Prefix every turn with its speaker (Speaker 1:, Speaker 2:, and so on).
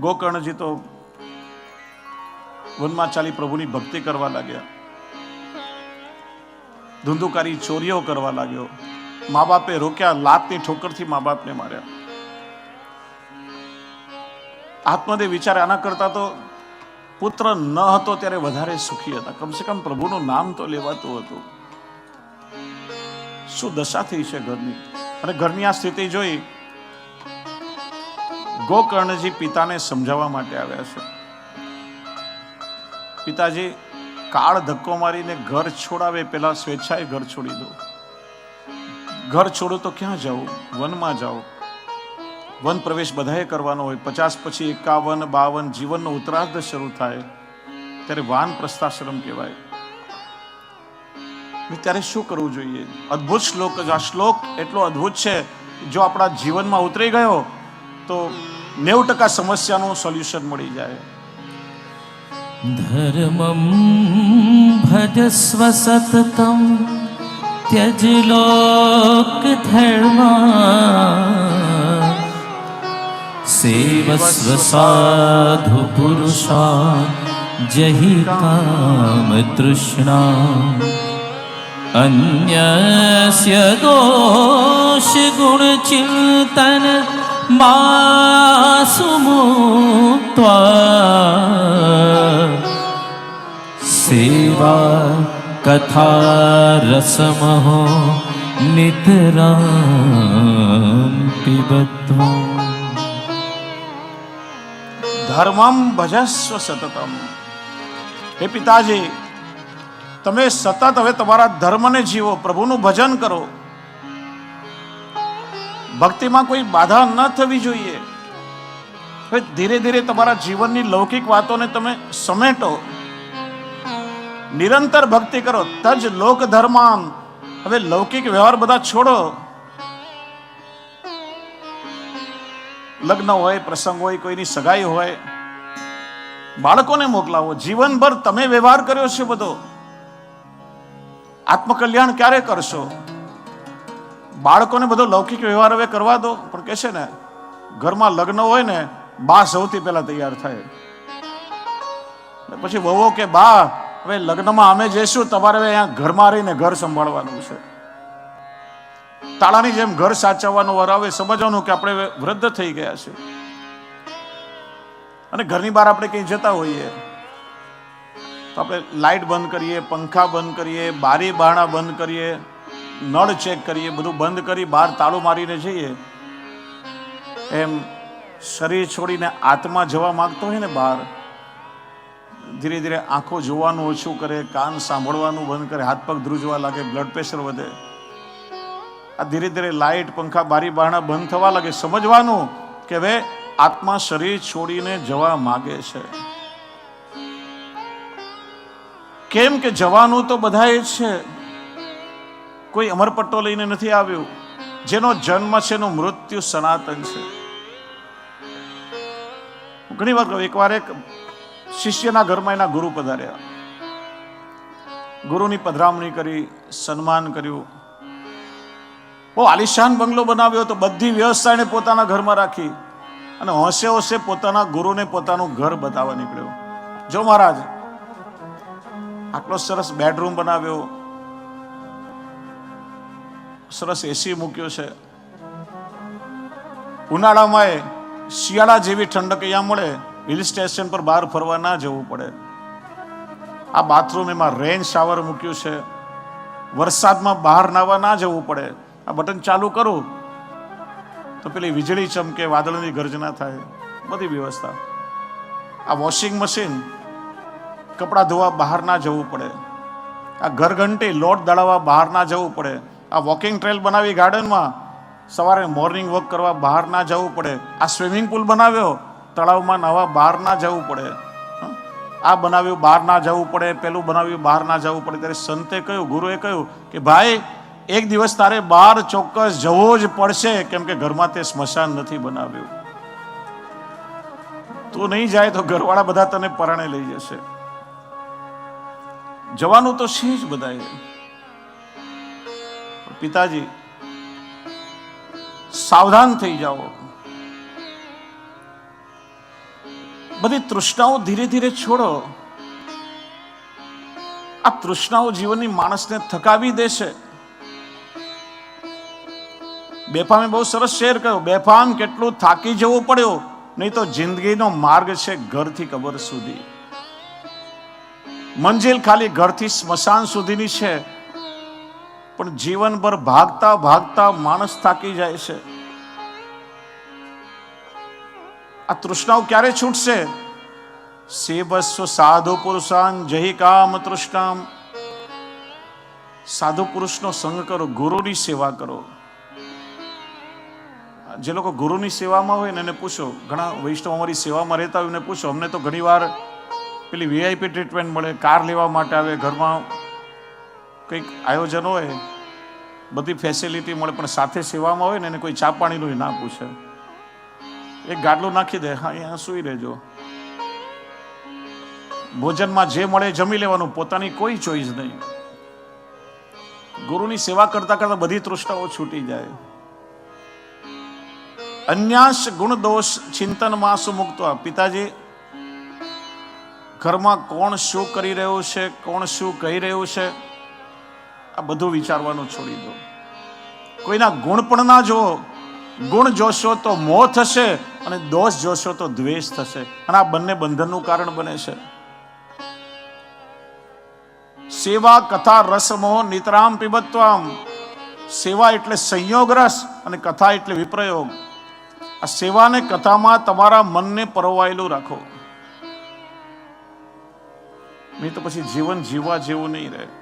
Speaker 1: ગોકર્ણજી તો વનમાં ચાલી પ્રભુની ભક્તિ કરવા લાગ્યા. ધુંધુકારી ચોરીઓ કરવા લાગ્યો. મા બાપે રોક્યા, લાતની ઠોકરથી મા બાપને માર્યા. આત્મદેવ વિચારે આના કરતા તો પુત્ર ન હતો ત્યારે વધારે સુખી હતા. કમસે કમ પ્રભુનું નામ તો લેવાતું હતું. શું દશા થઈ છે ઘરની? અને ઘરની આ સ્થિતિ જોઈ ગોકર્ણજી પિતાને સમજાવવા માટે આવ્યા છે. પિતાજી, કાળ ધક્કો મારીને ઘર છોડાવે, પેલા સ્વેચ્છાએ ઘર છોડી દો. ઘર છોડો તો ક્યાં જાઓ? વનમાં જાઓ. વન પ્રવેશ બધાએ કરવાનો હોય. પચાસ પછી એકાવન, બાવન, જીવનનો ઉત્તરાર્ધ શરૂ થાય. ત્યારે વાન પ્રસ્થાશ્રમ કહેવાય. ત્યારે શું કરવું જોઈએ? અદ્ભુત શ્લોક જ. આ શ્લોક એટલો અદ્ભુત છે, જો આપણા જીવનમાં ઉતરી ગયો તો નેવું ટકા સમસ્યાનું સોલ્યુશન મળી જાય.
Speaker 2: ધર્મમ ભજસ્વ સતતમ ત્યજ લોક ધર્મા સેવસ્વ સાધુ પુરુષા જહી કામ તૃષ્ણા અન્ય દોષ ગુણ ચિંતન मासु मुक्त्वा सेवा कथा रसमहो नितरां पिबत्वा
Speaker 1: ધર્મમ ભજસ્વ સતતમ હે પિતાજી તમે સતત હવે તમારા ધર્મને જીવો પ્રભુનું ભજન કરો ભક્તિમાં કોઈ બાધા ન થવી જોઈએ. ધીરે ધીરે તમારા જીવનની લૌકિક વાતોને તમે સમેટો. નિરંતર ભક્તિ કરો, તજ લોક ધર્માન. હવે લૌકિક વ્યવહાર બધા છોડો. લગ્ન હોય, પ્રસંગ હોય, કોઈની સગાઈ હોય, બાળકોને મોકલાવો. જીવનભર તમે વ્યવહાર કર્યો છે બધો. આત્મકલ્યાણ ક્યારે કરશો? બાળકોને બધો લૌકિક વ્યવહાર હવે કરવા દો. પણ કે છે ને, ઘરમાં લગ્ન હોય ને, બા સૌથી પહેલા તૈયાર થાય. પછી વહુ કે, બા, હવે લગ્નમાં અમે જઈશું, તમારે હવે અહીંયા ઘરમાં રહીને ઘર સંભાળવાનું છે. તાળાની જેમ ઘર સાચવવાનું વાર આવે, સમજવાનું કે આપણે વૃદ્ધ થઈ ગયા છે અને ઘરની બહાર આપણે કંઈ જતા હોઈએ, તો આપણે લાઈટ બંધ કરીએ, પંખા બંધ કરીએ, બારી બારણા બંધ કરીએ નળ ચેક કરીએ, બધું બંધ કરી બહાર તાળું મારીને જઈએ. એમ શરીર છોડીને આત્મા જવા માંગતો હોય ને બહાર, ધીરે ધીરે આંખો જોવાનું ઓછું કરે, કાન સાંભળવાનું બંધ કરે, હાથ પગ ધ્રુજવા લાગે બ્લડ પ્રેશર વધે. આ ધીરે ધીરે લાઇટ, પંખા, બારી, બારણા બંધ થવા લાગે. સમજવાનું કે હવે આત્મા શરીર છોડીને જવા માગે છે. કેમ કે જવાનું તો બધાએ છે. કોઈ અમરપટ્ટો લઈને નથી આવ્યું. જેનો જન્મ છે એનું મૃત્યુ સનાતન છે. ઘણી વાર કહું, એકવાર એક શિષ્યના ઘરમાં એના ગુરુ પધાર્યા. ગુરુની પધરામણી કરી, સન્માન કર્યું. બહુ આલિશાન બંગલો બનાવ્યો તો બધી વ્યવસ્થા એને પોતાના ઘરમાં રાખી. અને હોંશે હોંશે પોતાના ગુરુને પોતાનું ઘર બતાવવા નીકળ્યો. જો મહારાજ, આટલો સરસ બેડરૂમ બનાવ્યો સરસ એસી મૂક્યો છે. ઉનાળામાં શિયાળા જેવી ઠંડક અહીંયા મળે હિલ સ્ટેશન પર બહાર ફરવા ના જવું પડે. આ બાથરૂમ એમાં રેન શાવર મૂક્યું છે. વરસાદમાં બહાર નાવા ના જવું પડે. આ બટન ચાલુ કરું, તો પેલી વીજળી ચમકે, વાદળની ગર્જના થાય. બધી વ્યવસ્થા. આ વોશિંગ મશીન કપડાં ધોવા બહાર ના જવું પડે. આ ઘરઘંટી લોટ દળાવવા બહાર ના જવું પડે. આ વોકિંગ ટ્રેલ બનાવી ગાર્ડનમાં સવારે મોર્નિંગ વોક કરવા બહાર ના જવું પડે. આ સ્વિમિંગ પુલ બનાવ્યો. તળાવમાં નવા બહાર ના જવું પડે. આ બનાવ્યું બહાર ના જવું પડે, પેલું બનાવ્યું બહાર ના જવું પડે. ત્યારે સંતે કહ્યું, ગુરુએ કહ્યું કે, ભાઈ, એક દિવસ તારે બહાર ચોક્કસ જવો જ પડશે. કેમ કે ઘરમાં તે સ્મશાન નથી બનાવ્યું. તું નહીં જાય તો ઘરવાળા બધા તને પરણે લઈ જશે. જવાનું તો છે જ બધાએ. પિતાજી, સાવધાન થઈ જાઓ. બધી તૃષ્ણાઓ ધીરે ધીરે છોડો. આ તૃષ્ણાઓ જીવનની માણસને થકાવી દેશે. બેફામે બહુ સરસ શેર કર્યો, બેફામ કેટલું થાકી જવું પડ્યો, નહીં તો જિંદગીનો માર્ગ છે ઘરથી કબર સુધી. મંજિલ ખાલી ઘરથી સ્મશાન સુધીની છે. પણ જીવનભર ભાગતા ભાગતા માણસ થાકી જાય છે. આ તૃષ્ણાઓ ક્યારે છૂટશે? સેવસ્વ સાધુ પુરુષાન જહી કામ તૃષ્ણામ. સાધુ પુરુષનો સંગ કરો, ગુરુની સેવા કરો. જે લોકો ગુરુની સેવામાં હોય ને એને પૂછો, ઘણા વૈષ્ણવ અમારી સેવામાં રહેતા હોય? એને પૂછો, અમને તો ઘણીવાર પેલી વીઆઈપી ટ્રીટમેન્ટ મળે, કાર લેવા માટે આવે, ઘરમાં કંઈક આયોજન હોય બધી ફેસિલિટી મળે, પણ સાથે સેવામાં હોય ને, એને કોઈ ચા પાણીનું ના પૂછે. એક ગાડલું નાખી દે, હા, અહીંયા સુઈ રહેજો. ભોજનમાં જે મળે જમી લેવાનું, પોતાની કોઈ ચોઈસ નહીં. ગુરુની સેવા કરતા કરતા બધી તૃષ્ણાઓ છૂટી જાય. અન્યાસ ગુણ દોષ ચિંતન માસ મુક્ત પિતાજી, ઘરમાં કોણ શું કરી રહ્યું છે, કોણ શું કહી રહ્યું છે? આ બધું વિચારવાનું છોડી દો. કોઈના ગુણ પણ ના જુઓ. ગુણ જોશો તો મોહ થશે અને દોષ જોશો તો દ્વેષ થશે. અને આ બંને બંધનનું કારણ બને છે. સેવા, કથા રસમોહ નિતરામ, પીબત્વામ. સેવા એટલે સંયોગ રસ અને કથા એટલે વિપ્રયોગ. આ સેવાને કથામાં તમારા મનને પરોવાયેલું રાખો. નહીં તો પછી જીવન જીવવા જેવું નહીં રહે.